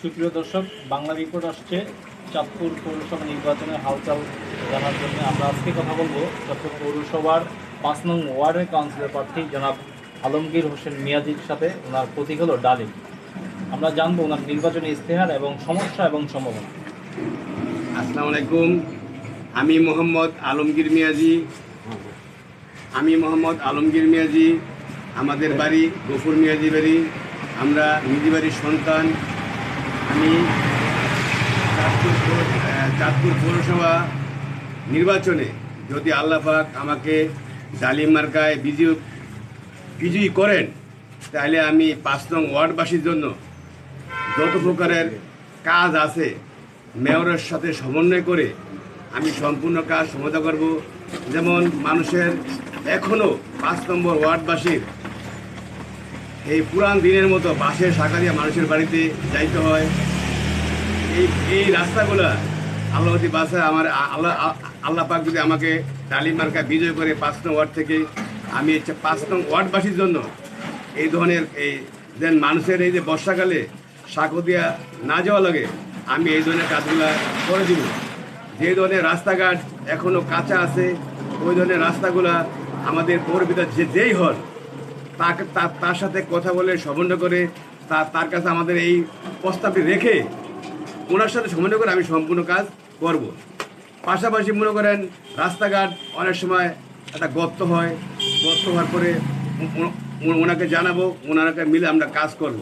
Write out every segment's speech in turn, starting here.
সুপ্রিয় দর্শক, বাংলা রিপোর্ট আসছে চাঁদপুর পৌরসভা নির্বাচনের হালচাল জানার জন্য। আমরা আজকে কথা বলব চাঁদপুর পৌরসভার পাঁচ নং ওয়ার্ডের কাউন্সিলর প্রার্থী জনাব আলমগীর হোসেন মিয়াজির সাথে ওনার প্রতীক হলো ডালিম। আমরা জানব ওনার নির্বাচনী ইস্তেহার এবং সমস্যা এবং সম্ভাবনা। আসসালামু আলাইকুম। আমি মোহাম্মদ আলমগীর মিয়াজি। আমি মোহাম্মদ আলমগীর মিয়াজি। আমাদের বাড়ি গফুর মিয়াজি বাড়ি। আমরা মিজি বাড়ির সন্তান। আমি চাঁদপুর চাঁদপুর পৌরসভা নির্বাচনে যদি আল্লাহাক আমাকে ডালিম মার্কায় বিজয় বিজয়ী করেন, তাহলে আমি পাঁচ নং ওয়ার্ডবাসীর জন্য যত প্রকারের কাজ আছে, মেয়রের সাথে সমন্বয় করে আমি সম্পূর্ণ কাজ সমাধা করব। যেমন মানুষের এখনও পাঁচ নম্বর ওয়ার্ডবাসীর এই পুরান দিনের মতো বাসের শাখা দিয়ে মানুষের বাড়িতে যাইতে হয়। এই এই রাস্তাগুলো আল্লাহ যদি বাসে আমার আল্লাহ আল্লাহ পাক যদি আমাকে ডালিম মার্কা বিজয় করে পাঁচ নং ওয়ার্ড থেকে, আমি হচ্ছে পাঁচ নং ওয়ার্ডবাসীর জন্য এই ধরনের এই দেন মানুষের এই যে বর্ষাকালে সাঁকো দিয়া না যাওয়া লাগে আমি এই ধরনের কাজগুলো করে দিব। যে ধরনের রাস্তাঘাট এখনও কাঁচা আছে, ওই ধরনের রাস্তাগুলা আমাদের পৌরবিদা যে যেই হন, তাকে তার- সাথে কথা বলে সমন্বয় করে তার কাছে আমাদের এই প্রস্তাবটি রেখে ওনার সাথে সমন্বয় করে আমি সম্পূর্ণ কাজ করব। পাশাপাশি মনে করেন রাস্তাঘাট অনেক সময় একটা গর্ত হয়। গর্ত হওয়ার পরে ওনাকে জানাব ওনাকে মিলে আমরা কাজ করব।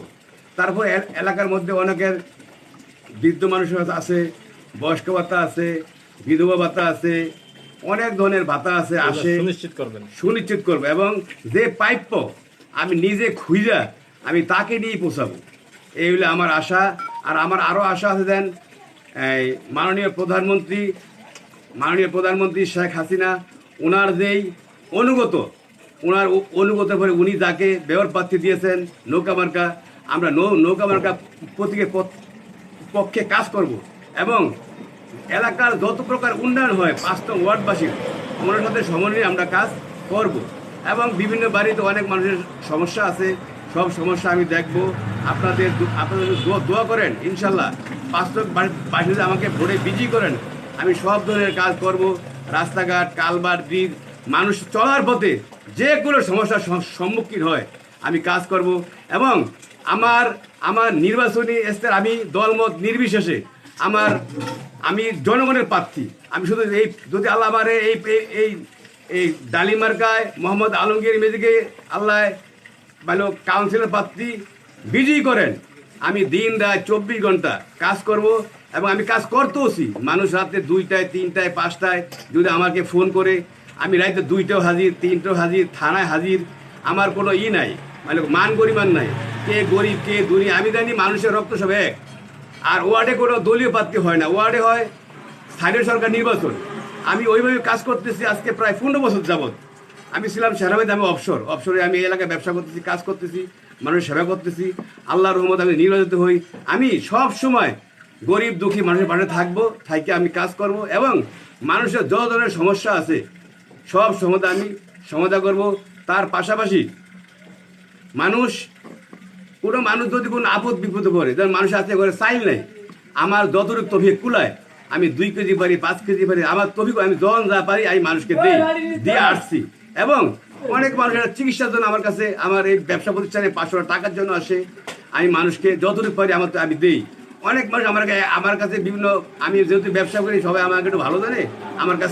তারপর এলাকার মধ্যে অনেকের বৃদ্ধ মানুষ আছে বয়স্ক ভাতা আছে বিধবা ভাতা আছে অনেক ধরনের ভাতা আছে আসে। সুনিশ্চিত করবেন। সুনিশ্চিত করব এবং যে প্রাপ্য আমি নিজে খুঁজা আমি তাকে নিয়েই পৌঁছাবো। এই হলো আমার আশা। আর আমার আরও আশা আছে দেন, এই মাননীয় প্রধানমন্ত্রী মাননীয় প্রধানমন্ত্রী শেখ হাসিনা ওনার যেই অনুগত ওনার অনুগত পরে উনি যাকে ব্যবহার প্রার্থী দিয়েছেন, নৌকা মার্কা, আমরা নৌ- নৌকা মার্কা প্রতীকের পক্ষে কাজ করব। এবং এলাকার যত প্রকার উন্নয়ন হয় পাঁচটা ওয়ার্ডবাসীর ওনার সাথে সমন্বয়ে আমরা কাজ করব। এবং বিভিন্ন বাড়িতে অনেক মানুষের সমস্যা আছে সব সমস্যা আমি দেখব। আপনাদের আপনাদের দোয়া- করেন, ইনশাল্লাহ। পাঁচটা বাসীতে আমাকে ভোটে বিজি করেন। আমি সব ধরনের কাজ করব। রাস্তাঘাট কালবার ব্রিজ, মানুষ চলার পথে যে কোনো সমস্যার সম্মুখীন হয়, আমি কাজ করব। এবং আমার আমার নির্বাচনী স্তর আমি দলমত নির্বিশেষে আমার আমি জনগণের প্রার্থী। আমি শুধু এই যদি আল্লাহ আমার এই এই- এই এই ডালি মার্কায় মোহাম্মদ আলমগীর মেজিকে আল্লাহ ভালো কাউন্সিলর প্রার্থী বিজয়ী করেন। আমি দিন রাত চব্বিশ ঘণ্টা কাজ করব এবং আমি কাজ করতেওছি মানুষ রাতে দুইটায়, তিনটায়, পাঁচটায় যদি আমাকে ফোন করে, আমি রাতে দুইটাও হাজির, তিনটাও হাজির, থানায় হাজির। আমার কোনো ই নাই মানে মান গরিমান নাই। কে গরিব, কে দুনি আমি জানি মানুষের রক্ত সব এক। আর ওয়ার্ডে কোনো দলীয় প্রার্থী হয় না। ওয়ার্ডে হয় স্থানীয় সরকার নির্বাচন। আমি ওইভাবে কাজ করতেছি আজকে প্রায় পনেরো বছর যাবৎ। আমি ছিলাম সেনাবাহিনী আমি অবসর। অবসরে আমি এই এলাকায় ব্যবসা করতেছি কাজ করতেছি মানুষের সেবা করতেছি আল্লাহর রহমত আমি নির্বাচিত হই। আমি সব সময় গরিব দুঃখী মানুষের পাশে থাকব থাইকে আমি কাজ করব এবং মানুষের যত ধরনের সমস্যা আছে সব সমাধান আমি সমাধান করব। তার পাশাপাশি মানুষ কোনো মানুষ যদি কোনো আপদ বিপদ করে যেমন মানুষ আছে করে চাইল নাই আমার যতটুকু তফিক কুলায় আমি দুই কেজি পারি পাঁচ কেজি পারি আমার তফিক আমি যখন যা পারি আমি মানুষকে দিই দিয়ে আসছি। এবং অনেক মানুষের চিকিৎসার জন্য আমার কাছে আমার এই ব্যবসা প্রতিষ্ঠানে পাঁচশো টাকার জন্য আসে। আমি মানুষকে যতটুকু পারি আমার আমি দিই। অনেক মানুষ আমার আমার কাছে বিভিন্ন আমি যেহেতু ব্যবসা করি, সবাই আমাকে একটু ভালো জানে। আমার কাছে